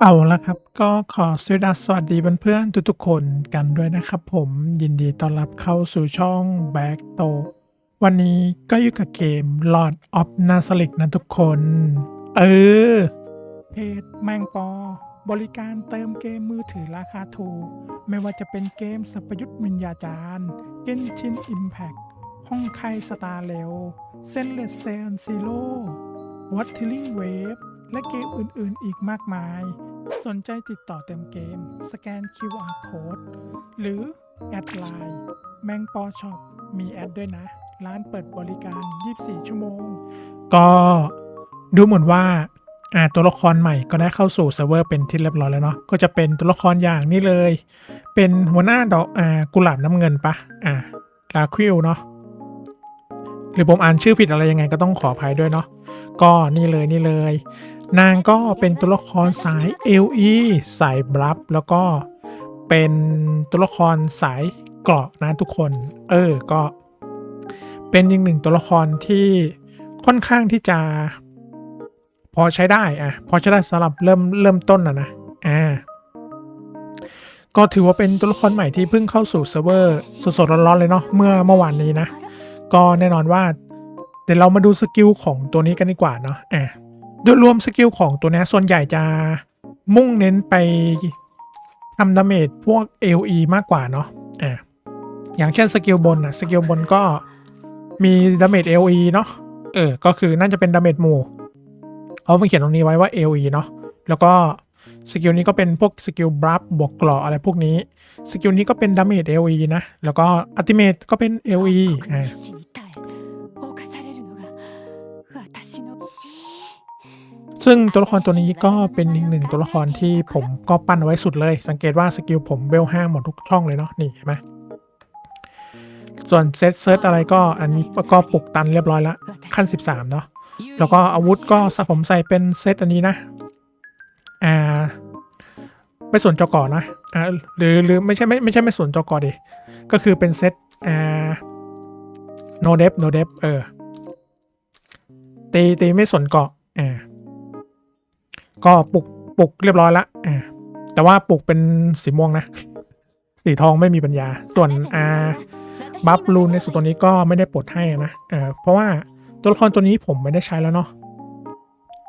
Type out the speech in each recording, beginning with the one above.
เอาละครับ ก็ขอสวัสดีเพื่อนๆทุกๆคนกันด้วยนะครับผมยินดีต้อนรับเข้าสู่ช่อง Back to วันนี้ก็อยู่กับเกม Lord of n a s l i k นะทุกคน เออ เพจแมงปอ บริการเติมเกมมือถือราคาถูก ไม่ว่าจะเป็นเกมสัพยุทธ์วิญญาจารย์เกนชินอิมแพคห้องไคสตาร์เร็วเซนเลสเซนซีโร่วัตทิลิงเวฟ และเกมอื่นๆ อีกมากมาย สนใจติดต่อเต็มเกม สแกน QR Code หรือ แอดไลน์แมงปอช็อปมีแอดด้วยนะ ร้านเปิดบริการ 24 ชั่วโมง ก็ดูเหมือนว่าอ่าตัวละครใหม่ก็ได้เข้าสู่เซิร์ฟเวอร์เป็นที่เรียบร้อยแล้วเนาะก็จะเป็นตัวละครอย่างนี้เลย เป็นหัวหน้าดอกอ่ากุหลาบน้ำเงินปะอ่าลาควิลเนาะหรือผมอ่านชื่อผิดอะไรยังไงก็ต้องขออภัยด้วยเนาะก็นี่เลยนี่เลย นางก็เป็นตัวละครสาย LE สายบลัฟแล้วก็เป็นตัวละครสายเกราะนะทุกคน เออ ก็ เป็นอีกหนึ่งตัวละครที่ค่อนข้างที่จะพอใช้ได้อะพอใช้ได้สำหรับเริ่มเริ่มต้นอะนะอ่าก็ถือว่าเป็นตัวละครใหม่ที่เพิ่งเข้าสู่เซิร์ฟเวอร์สดๆร้อนๆเลยเนาะเมื่อเมื่อวานนี้นะ ก็แน่นอนว่า เดี๋ยวเรามาดูสกิลของตัวนี้กันดีกว่าเนาะอ่า โดยรวมสกิลของตัวนี้ส่วนใหญ่จะมุ่งเน้นไปทำดาเมจพวก LE มากกว่าเนาะอ่าอย่างเช่นสกิลบนอะสกิลบนก็มีดาเมจ LE เนาะเออ ก็คือน่าจะเป็นดาเมจหมู่เขาเขียนตรงนี้ไว้ว่า LE เนาะแล้วก็สกิลนี้ก็เป็นพวกสกิลบลัฟบวกกราะอะไรพวกนี้ สกิลนี้ก็เป็นดาเมจ LE นะ แล้วก็อัติเมตก็เป็น LE อ่า ซึ่งตัวละครตัวนี้ก็เป็นอีกหนึ่งตัวละครที่ผมก็ปั้นเอาไว้สุดเลย สังเกตว่าสกิลผมเบลห้าหมดทุกช่องเลยเนาะนี่เห็นไหมส่วนเซตเซิร์ชอะไรก็อันนี้ก็ปลุกตันเรียบร้อยแล้วขั้น 13 เนาะแล้วก็อาวุธก็ผมใส่เป็นเซตอันนี้นะอ่าไม่ส่วนจอกอนะอ่าหรือหรือไม่ใช่ไม่ไม่ใช่ไม่ส่วนจอกอดิก็คือเป็นเซตอ่า no dep no dep เออตีตีไม่ส่วนเกาะ ก็ปลุกปลุกเรียบร้อยละอ่าแต่ว่าปลุกเป็นสีม่วงนะ สีทองไม่มีปัญญา ส่วนอาบัฟลูนในส่วนตัวนี้ก็ไม่ได้ปลดให้นะเออเพราะว่าตัวละครตัวนี้ผมไม่ได้ใช้แล้วเนาะ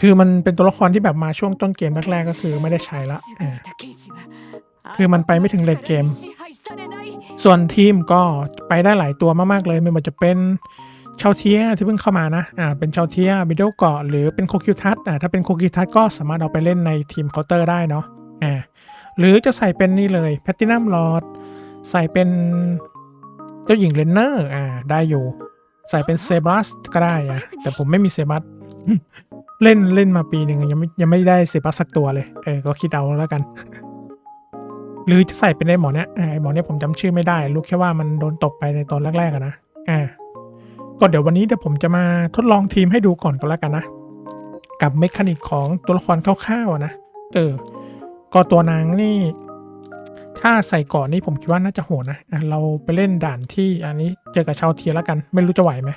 คือมันเป็นตัวละครที่แบบมาช่วงต้นเกมแรกๆก็คือไม่ได้ใช้ละอ่าคือมันไปไม่ถึงเลทเกม ส่วนทีมก็ไปได้หลายตัวมากๆเลยไม่ว่าจะเป็น ชาวเทียที่เพิ่งเข้ามานะ อ่า เป็นชาวเทียบิดเดิลเกาะหรือเป็นโคคิวทัสอ่าถ้าเป็นโคคิวทัสก็สามารถเอาไปเล่นในทีมเคาน์เตอร์ได้เนาะ อ่า หรือจะใส่เป็นนี่เลยแพตตินัมลอดใส่เป็นเจ้าหญิงเลนเนอร์ อ่า ได้อยู่ ใส่เป็นเซบัสก็ได้อะ แต่ผมไม่มีเซบัสเล่นเล่นมาปีหนึ่งยังไม่ยังไม่ได้เซบัสสักตัวเลย เออ ก็คิดเอาแล้วกัน หรือจะใส่เป็นไอหมอเนี้ยอ่าไอหมอเนี้ยผมจำชื่อไม่ได้ รู้แค่ว่ามันโดนตบไปในตอนแรกๆอะนะ อ่า ก็เดี๋ยววันนี้เดี๋ยวผมจะมาทดลองทีมให้ดูก่อนก็แล้วกันนะ กับเมคานิกของตัวละครคร่าวๆนะ เออ ก็ตัวนางนี่ ถ้าใส่ก่อนนี่ผมคิดว่าน่าจะโหดนะะเราไปเล่นด่านที่อันนี้เจอกับชาวเทียแล้วกัน ไม่รู้จะไหวไหม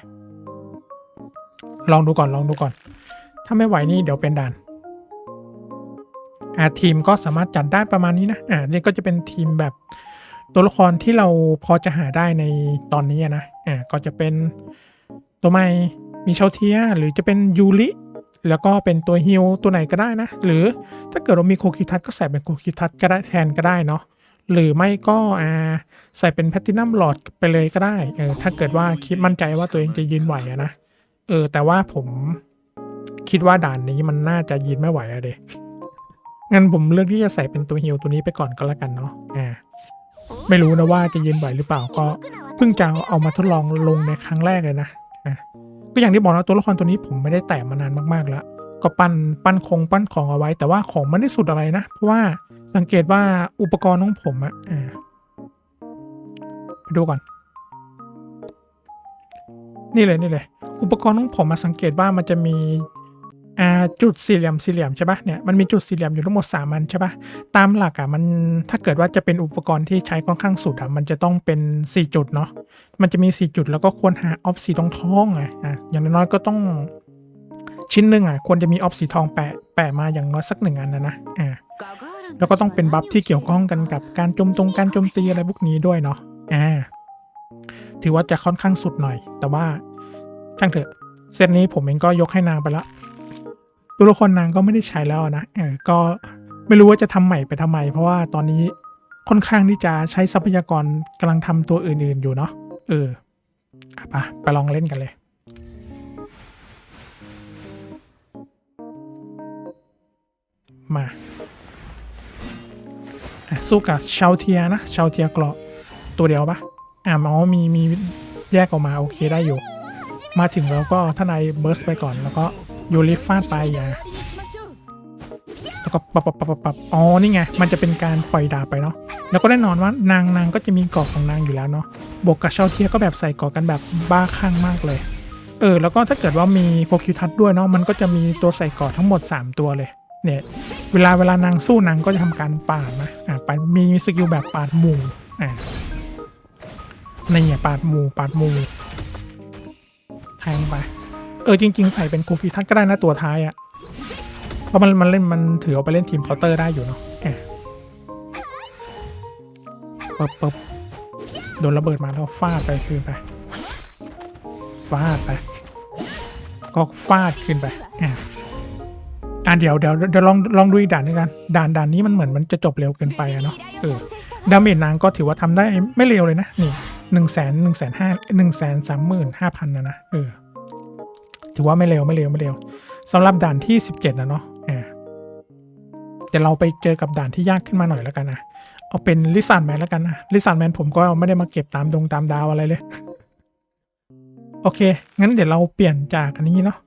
ลองดูก่อนลองดูก่อน ถ้าไม่ไหวนี่เดี๋ยวเป็นด่านอ่าทีมก็สามารถจัดได้ประมาณนี้นะ อ่านี่ก็จะเป็นทีมแบบตัวละครที่เราพอจะหาได้ในตอนนี้นะ อ่า ก็จะเป็น ตัวใหม่มีเชาเทียหรือจะเป็นยูริแล้วก็เป็นตัวฮิลตัวไหนก็ได้นะ หรือถ้าเกิดเรามีโคคิทัสก็ใส่เป็นโคคิทัสก็ได้แทนก็ได้เนาะหรือไม่ก็อ่าใส่เป็นแพตตินัมหลอดไปเลยก็ได้เออถ้าเกิดว่าคิดมั่นใจว่าตัวเองจะยืนไหวนะเออแต่ว่าผมคิดว่าด่านนี้มันน่าจะยืนไม่ไหวอะเดงั้นผมเลือกที่จะใส่เป็นตัวฮิลตัวนี้ไปก่อนก็แล้วกันเนาะอ่าไม่รู้นะว่าจะยืนไหวหรือเปล่าก็เพิ่งจะเอามาทดลองลงในครั้งแรกเลยนะ ก็อย่างที่บอกนะตัวละครตัวนี้ผมไม่ได้แตะมานานมากๆแล้ว ก็ปั้นปั้นคงปั้นของเอาไว้ แต่ว่าของมันไม่ได้สุดอะไรนะ เพราะว่าสังเกตว่าอุปกรณ์ของผมอะอไปดูก่อน นี่เลยนี่เลย อุปกรณ์ของผมมาสังเกตว่ามันจะมี อ่าจุดสี่เหลี่ยมสี่เหลี่ยมใช่ปะเนี่ยมันมีจุดสี่เหลี่ยมอยู่ทั้งหมดสามอันใช่ปะตามหลักอะมันถ้าเกิดว่าจะเป็นอุปกรณ์ที่ใช้ค่อนข้างสุดอะมันจะต้องเป็นสี่จุดเนาะมันจะมีสี่จุดแล้วก็ควรหาออฟสีทองทองๆอะอะอย่างน้อยก็ต้องชิ้นหนึ่งอะควรจะมีออฟสีทองแปะแปะมาอย่างน้อยสักหนึ่งอันนะนะอ่าแล้วก็ต้องเป็นบัฟที่เกี่ยวข้องกันกับการจมตรงการโจมตีอะไรพวกนี้ด้วยเนาะอ่าถือว่าจะค่อนข้างสุดหน่อย แต่ว่าช่างเถอะเซตนี้ผมเองก็ยกให้นางไปละ ตัวละครนางก็ไม่ได้ใช้แล้วนะเออก็ไม่รู้ว่าจะทำใหม่ไปทำไม เพราะว่าตอนนี้ค่อนข้างที่จะใช้ทรัพยากรกำลังทำตัวอื่นๆอยู่เนาะเออไปไปลองเล่นกันเลยมาสู้กับชาวเทียนะชาวเทียเกราะตัวเดียวปะอะอ๋อมีมีแยกออกมาโอเคได้อยู่ มาถึงแล้วก็ท่านายเบิร์สไปก่อน แล้วก็ยูริฟาดไปอะแล้วก็ปับปับปับปับปับอ๋อนี่ไง มันจะเป็นการปล่อยดาบไปเนาะแล้วก็แน่นอนว่านางนางก็จะมีเกาะของนางอยู่แล้วเนาะบวกกับชาวเทียก็แบบใส่เกาะกันแบบบ้าคลั่งมากเลย เออ แล้วก็ถ้าเกิดว่ามีโคคิวทัศด้วยเนาะมันก็จะมีตัวใส่เกาะทั้งหมด 3 ตัวเลยเนี่ยเวลาเวลานางสู้นางก็จะทำการปาดนะอ่าปาดมีสกิลแบบปาดหมู่อ่านี่อะปาดหมู่ปาดหมู่ แทงไป เออจริง ๆ ใส่เป็นคูพิทัศน์ก็ได้นะตัวท้ายอะ่ะเพราะมันมันเล่นมันถือเอาไปเล่นทีมเคาน์เตอร์ได้อยู่เนาะแอบปึ๊บปึ๊บโดนระเบิดมาแล้วฟาดไปคืนไปฟาดไปก็ฟาดขึ้นไปอะอะเดี๋ยวเดี๋ยวเดี๋ยวลองลองดูอีกด่านนึงกัน ด่านด่านนี้มันเหมือนมันจะจบเร็วเกินไปอะเนาะเออดาเมจนางก็ถือว่าทำได้ไม่เร็วเลยนะนี่ หนึ่งแสนหนึ่งแสนห้าหนึ่งแสนสามหมื่นห้าพันนะนะเออถือว่าไม่เร็วไม่เร็วไม่เร็วสำหรับด่านที่สิบเจ็ดนะเนาะอ่าเดี๋ยวเราไปเจอกับด่านที่ยากขึ้นมาหน่อยแล้วกันนะเอาเป็นลิซานแมนแล้วกันนะลิซานแมนผมก็ไม่ได้มาเก็บตามดงตามดาวอะไรเลย โอเค งั้นเดี๋ยวเราเปลี่ยนจากอันนี้เนาะ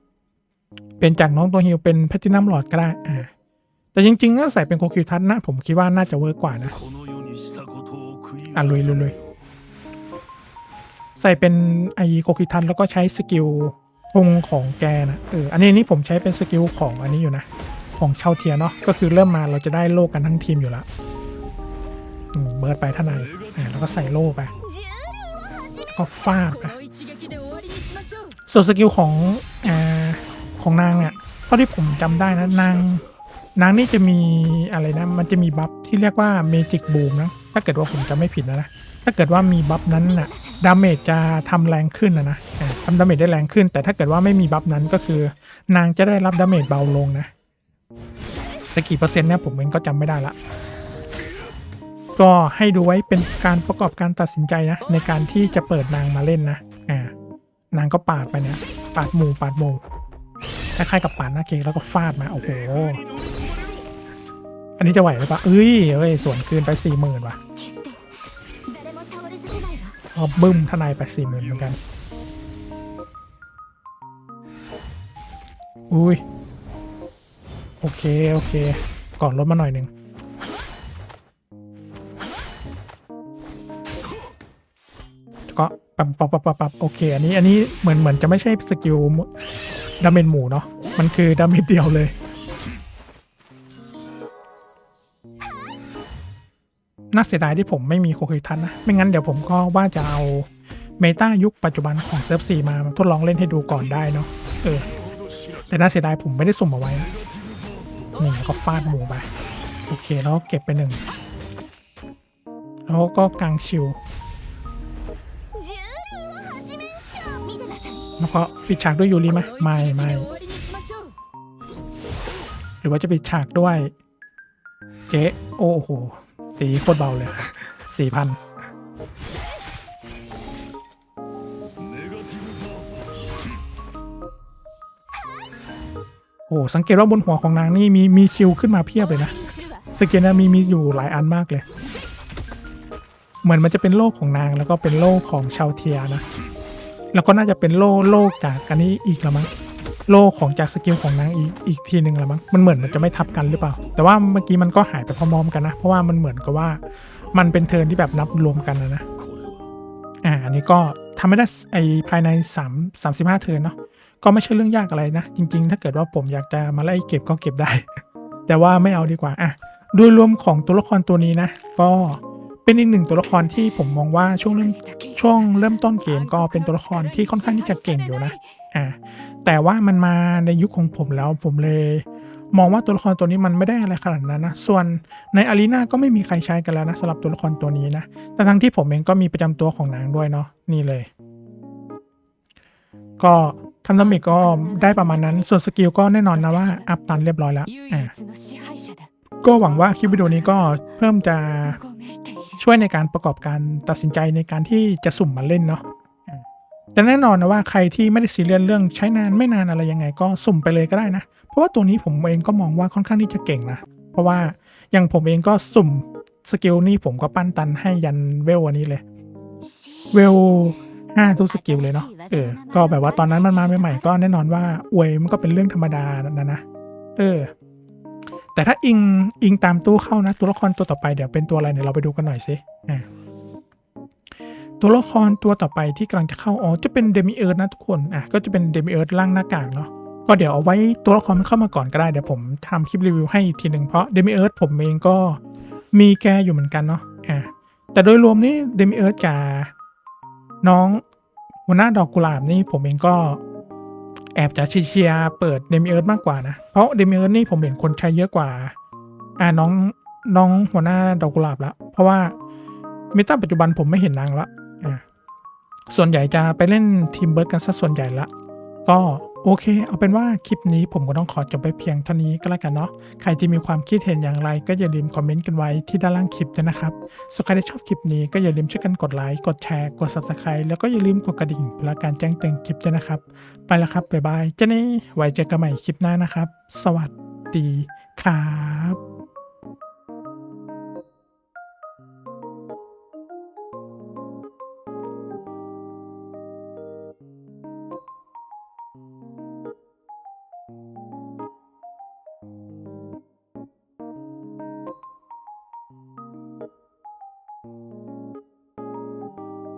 เปลี่ยนจากน้องตัวฮิวเป็นแพทินัมหลอดก็ได้อ่าแต่จริงๆถ้าใส่เป็นโคคิวทัศนะ ผมคิดว่าน่าจะเวิร์กกว่านะอะลุยลุยลุย ใส่เป็นไอโคคิทัศแล้วก็ใช้สกิลคงของแกนะเอออันนี้นี่ผมใช้เป็นสกิลของอันนี้อยู่นะ ของเชาเทียเนาะก็คือเริ่มมาเราจะได้โล่กันทั้งทีมอยู่ล้วอืมเบิร์ดไปท่านายอ่าแล้วก็ใส่โล่ไปก็ฟาดไปส่วนสกิลของอ่าของนางเนี่ยเท่าที่ผมจำได้นะนางนางนี่จะมีอะไรนะ มันจะมีบัฟที่เรียกว่าเมจิกบูมนะ ถ้าเกิดว่าผมจำไม่ผิดนะนะถ้าเกิดว่ามีบัฟนั้นน่ะดาเมจจะทำแรงขึ้นนะนะทำดาเมจได้แรงขึ้น แต่ถ้าเกิดว่าไม่มีบัฟนั้นก็คือ นางจะได้รับดาเมจเบาลงนะแต่กี่เปอร์เซ็นต์เนี่ยผมเองก็จำไม่ได้ละก็ให้ดูไว้เป็นการประกอบการตัดสินใจนะ ในการที่จะเปิดนางมาเล่นนะอ่านางก็ปาดไปเนี่ยปาดหมูปาดหมูคล้ายๆกับปาดหน้าเค้กแล้วก็ฟาดมาโอ้โห อันนี้จะไหวหรือปะเอ้ยเฮ้ยสวนคืนไปสี่หมื่นว่ะเอาบึ้มทนายไปสี่หมื่นเหมือนกัน อุ้ย โอเค โอเค ก่อนลดมาหน่อยหนึ่งก็ปั๊บปับปับปับโอเค อันนี้ อันนี้เหมือนเหมือนจะไม่ใช่สกิลดาเมจหมูเนาะ มันคือดาเมจเดียวเลย น่าเสียดายที่ผมไม่มีโคเคทันนะ ไม่งั้นเดี๋ยวผมก็ว่าจะเอาเมตายุคปัจจุบันของเซิร์ฟซีมาทดลองเล่นให้ดูก่อนได้เนาะเออ แต่น่าเสียดายผมไม่ได้สุ่มเอาไว้นะนี่ก็ฟาดหมูไป โอเคแล้วเก็บไปหนึ่ง แล้วก็กางชิว แล้วก็ปิดฉากด้วยยูริไหมไม่ไม่หรือว่าจะปิดฉากด้วย เจ๊โอ้โห ตีโคตรเบาเลยสี่พันโอ้สังเกตว่าบนหัวของนางนี่มีมีคิวขึ้นมาเพียบเลยนะตะเกียนะมีมีอยู่หลายอันมากเลย เหมือนมันจะเป็นโลกของนางแล้วก็เป็นโลกของชาวเทียนะ แล้วก็น่าจะเป็นโลกโลกจากอันนี้อีกละมั้ง โลกของจากสกิลของนางอีกอีกทีหนึ่งละมั้งมันเหมือนมันจะไม่ทับกันหรือเปล่า แต่ว่าเมื่อกี้มันก็หายไปพร้อมๆกันนะ เพราะว่ามันเหมือนกับว่ามันเป็นเทิร์นที่แบบนับรวมกันนะนะอ่าอันนี้ก็ทำไม่ได้ไอภายใน3 35 เทิร์นเนาะก็ไม่ใช่เรื่องยากอะไรนะ จริง ๆ ถ้าเกิดว่าผมอยากจะมาไล่เก็บก็เก็บได้ แต่ว่าไม่เอาดีกว่าอะโดยรวมของตัวละครตัวนี้นะ ก็เป็นอีกหนึ่งตัวละครที่ผมมองว่าช่วงเริ่มช่วงเริ่มต้นเกมก็เป็นตัวละครที่ค่อนข้างที่จะเก่งอยู่นะ อ่า แต่ว่ามันมาในยุคของผมแล้วผมเลย มองว่าตัวละครตัวนี้มันไม่ได้อะไรขนาดนั้นนะ ส่วนในอารีนาก็ไม่มีใครใช้กันแล้วนะสำหรับตัวละครตัวนี้นะ แต่ทั้งที่ผมเองก็มีประจำตัวของนางด้วยเนาะนี่เลย ก็คำดาเมิกก็ได้ประมาณนั้น ส่วนสกิลก็แน่นอนนะว่าอัพตันเรียบร้อยแล้วก็หวังว่าคลิปวิดีโอนี้ก็เพิ่มจะช่วยในการประกอบการตัดสินใจในการที่จะสุ่มมาเล่นเนาะ แต่แน่นอนนะว่าใครที่ไม่ได้ซีเรียสเรื่องใช้นานไม่นานอะไรยังไงก็สุ่มไปเลยก็ได้นะ เพราะว่าตัวนี้ผมเองก็มองว่าค่อนข้างที่จะเก่งนะ เพราะว่าอย่างผมเองก็สุ่มสกิลนี่ผมก็ปั้นตันให้ยันเวลวันนี้เลย เวลห้าทุกสกิลเลยเนาะเออ ก็แบบว่าตอนนั้นมันมาใหม่ๆก็แน่นอนว่าอวยมันก็เป็นเรื่องธรรมดานะนะเออ แต่ถ้าอิงอิงตามตู้เข้านะ ตัวละครตัวต่อไปเดี๋ยวเป็นตัวอะไรเนี่ยเราไปดูกันหน่อยสิ ตัวละครตัวต่อไปที่กำลังจะเข้าอ๋อจะเป็นเดมิเอิร์ดนะทุกคนอะก็จะเป็นเดมิเอิร์ดร่างหน้ากากเนาะก็เดี๋ยวเอาไว้ตัวละครมันเข้ามาก่อนก็ได้เดี๋ยวผมทำคลิปรีวิวให้อีกทีหนึ่งเพราะเดมิเอิร์ดผมเองก็มีแกอยู่เหมือนกันเนาะอะแต่โดยรวมนี่เดมิเอิร์ดกับน้องหัวหน้าดอกกุหลาบนี่ผมเองก็แอบจะเชียร์เปิดเดมิเอิร์ดมากกว่านะ เพราะเดมิเอิร์ดนี่ผมเห็นคนใช้เยอะกว่า อ่าน้องน้องหัวหน้าดอกกุหลาบละเพราะว่าเมตาปัจจุบันผมไม่เห็นนางละ ส่วนใหญ่จะไปเล่นทีมเบิร์ดกันซะส่วนใหญ่ละ ก็โอเค เอาเป็นว่าคลิปนี้ผมก็ต้องขอจบไปเพียงเท่านี้ก็แล้วกันเนาะ ใครที่มีความคิดเห็นอย่างไรก็อย่าลืมคอมเมนต์กันไว้ที่ด้านล่างคลิปด้วยนะครับส่วนใครที่ชอบคลิปนี้ก็อย่าลืมช่วยกันกดไลค์ กดแชร์ กด subscribe แล้วก็อย่าลืมกดกระดิ่งเพื่อการแจ้งเตือนคลิปด้วยนะครับ ไปแล้วครับบ๊ายบายเจานี่ไว้เจอกันใหม่คลิปหน้านะครับ สวัสดีครับ